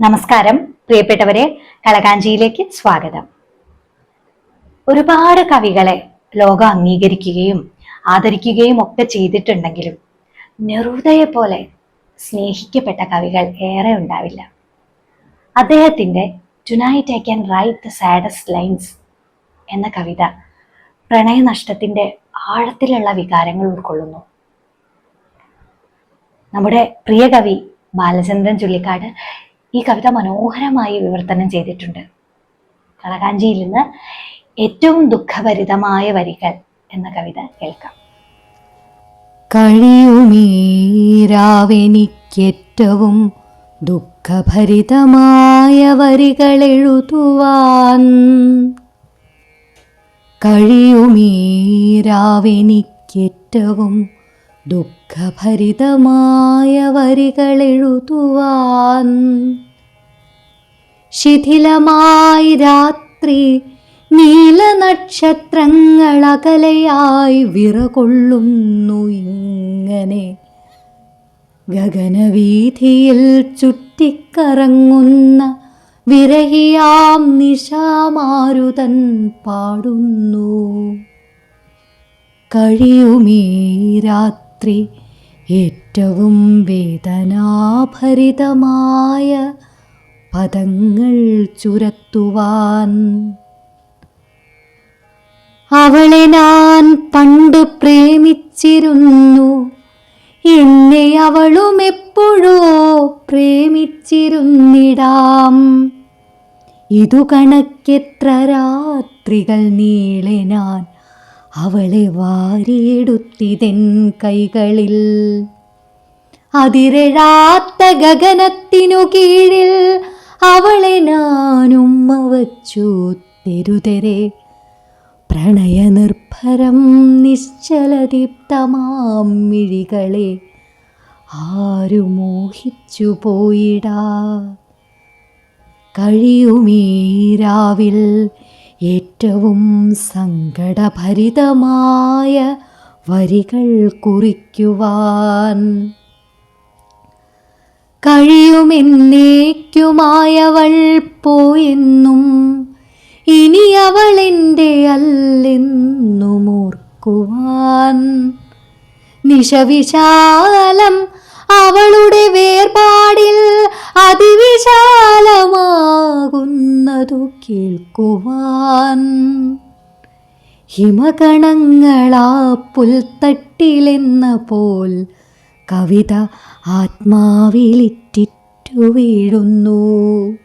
നമസ്കാരം. പ്രിയപ്പെട്ടവരെ കളകാഞ്ചിയിലേക്ക് സ്വാഗതം. ഒരുപാട് കവികളെ ലോകം അംഗീകരിക്കുകയും ആദരിക്കുകയും ഒക്കെ ചെയ്തിട്ടുണ്ടെങ്കിലും നെറുതയെ പോലെ സ്നേഹിക്കപ്പെട്ട കവികൾ ഏറെ ഉണ്ടാവില്ല. അദ്ദേഹത്തിന്റെ tonight I can write the saddest lines എന്ന കവിത പ്രണയനഷ്ടത്തിന്റെ ആഴത്തിലുള്ള വികാരങ്ങൾ ഉൾക്കൊള്ളുന്നു. നമ്മുടെ പ്രിയ കവി ബാലചന്ദ്രൻ ചുള്ളിക്കാട് ഈ കവിത മനോഹരമായി വിവർത്തനം ചെയ്തിട്ടുണ്ട്. കളകാഞ്ചിയിൽ നിന്ന് ഏറ്റവും ദുഃഖഭരിതമായ വരികൾ എന്ന കവിത കേൾക്കാം. കഴിയുമീരാവെനിക്കേറ്റവും ദുഃഖഭരിതമായ വരികൾ എഴുതുവാൻ. കഴിയുമീരാവെനിക്കേറ്റവും ദുഃഖഭരിതമായ വരികൾ എഴുതുവാൻ ശിഥിലമായി രാത്രി നീലനക്ഷത്രങ്ങളകലയായി വിറകൊള്ളുന്നു ഇങ്ങനെ. ഗഗനവീഥിയിൽ ചുറ്റിക്കറങ്ങുന്ന വിരഹിയാം നിശാമാരുതൻ പാടുന്നു. കഴിയുമീ രാത്രി ഏറ്റവും വേദനാഭരിതമായ പദങ്ങൾ ചുരത്തുവാൻ. അവളെ ഞാൻ പണ്ട് പ്രേമിച്ചിരുന്നു. എന്നെ അവളും എപ്പോഴോ പ്രേമിച്ചിരുന്നിടാം. ഇതു കണക്കെത്ര രാത്രികൾ നീളെ ഞാൻ അവളെ വാരിയെടുത്തിതെൻ കൈകളിൽ. അതിരഴാത്ത ഗഗനത്തിനു കീഴിൽ അവളെ ഞാനുമ്മ വച്ചു തെരുതെരെ. പ്രണയനിർഭരം നിശ്ചലദീപ്തമാം മിഴികളെ ആരു മോഹിച്ചു പോയിടാ. കഴിയുമീ രാവിൽ ഏറ്റവും സങ്കടഭരിതമായ വരികൾ കുറിക്കുവാൻ കഴിയുമെന്നേക്കുമായവൾ പോയെന്നും ഇനി അവൾ എന്റെ അല്ലെന്നും ഓർക്കുവാൻ നിശവിശാലം അവളുടെ വേർപാടിൽ അതിവിശാലമാകുന്നതു കേൾക്കുവാൻ. ഹിമകണങ്ങളാ പുൽത്തട്ടിലെന്ന പോൽ കവിത ആത്മാവിലിറ്റിറ്റു വീഴുന്നു.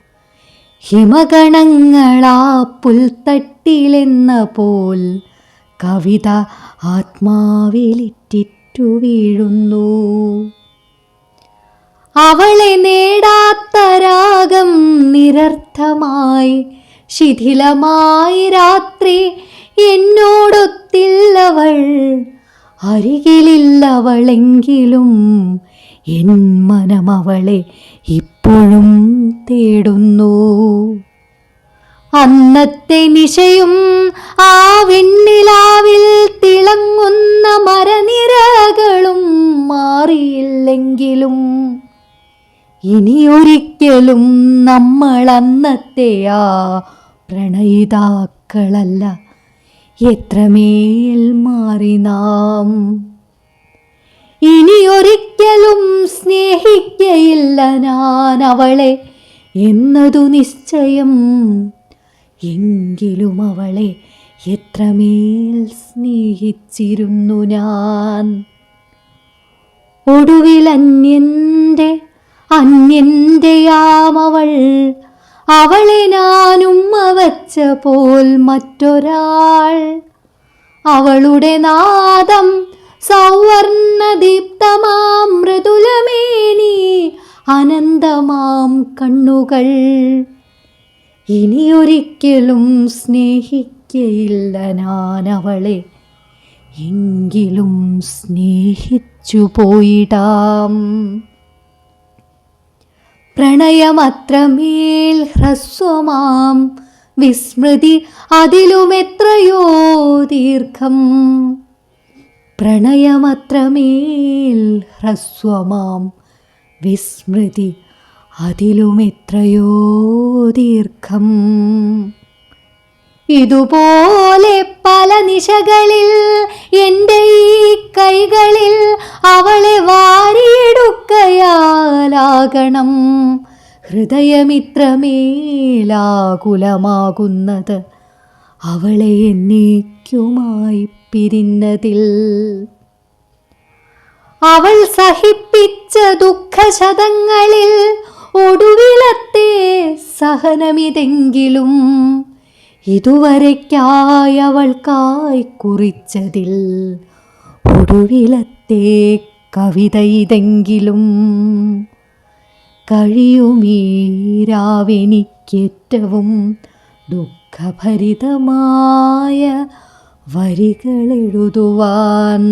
ഹിമഗണങ്ങളാ പുൽത്തട്ടിലെന്ന പോൽ കവിത ആത്മാവിലിറ്റിറ്റു വീഴുന്നു. അവളെ നേടാത്ത രാഗം നിരർത്ഥമായി. ശിഥിലമായി രാത്രി എന്നോടൊത്തില്ലവൾ. അരികിലില്ലവളെങ്കിലും എൻ മനം അവളെ ഇപ്പോഴും തേടുന്നു. അന്നത്തെ നിശയും ആ വെണ്ണിലാവിൽ തിളങ്ങുന്ന മരനിരകളും മാറിയില്ലെങ്കിലും ഇനിയൊരിക്കലും നമ്മൾ അന്നത്തെ ആ പ്രണയിതാക്കളല്ല. എത്രമേൽ മാറി നാം? ഇനിയൊരിക്കലും സ്നേഹിക്കയില്ല ഞാൻ അവളെ എന്നതു നിശ്ചയം. എങ്കിലും അവളെ എത്രമേൽ സ്നേഹിച്ചിരുന്നു ഞാൻ? ഒടുവിൽ അന്യന്റെ അന്യന്റെയാമവൾ അവളെ ഞാനും വച്ച പോൽ മറ്റൊരാൾ. അവളുടെ നാദം സൗവർണദീപ്തമാം മൃദുലമേനി അനന്തമാം കണ്ണുകൾ. ഇനിയൊരിക്കലും സ്നേഹിക്കയില്ല ഞാൻ അവളെ എങ്കിലും സ്നേഹിച്ചു പോയിടാം പ്രണയമത്രമേൽ ഹ്രസ്വമാം. വിസ്മൃതി അതിലുമെത്രയോ ദീർഘം. പ്രണയമത്രമേൽ ഹ്രസ്വമാം. വിസ്മൃതി അതിലുമെത്രയോ ദീർഘം. ഇതുപോലെ പല നിശകളിൽ എന്റെ ഈ കൈകളിൽ അവളെ വാരിയെടുക്കയാലാകണം. ഹൃദയമിത്രമേലാകുലമാകുന്നത് അവളെ എന്നേക്കുമായി പിരിഞ്ഞതിൽ. അവൾ സഹിപ്പിച്ച ദുഃഖശതങ്ങളിൽ ഒടുവിലത്തെ സഹനമിതെങ്കിലും ഇതുവരയ്ക്കായി അവൾക്കായി കുറിച്ചതിൽ ഒടുവിലത്തെ കവിത ഇതെങ്കിലും കഴിയുമീരാവെനിക്കേറ്റവും ദുഃഖഭരിതമായ വരികളെഴുതുവാൻ.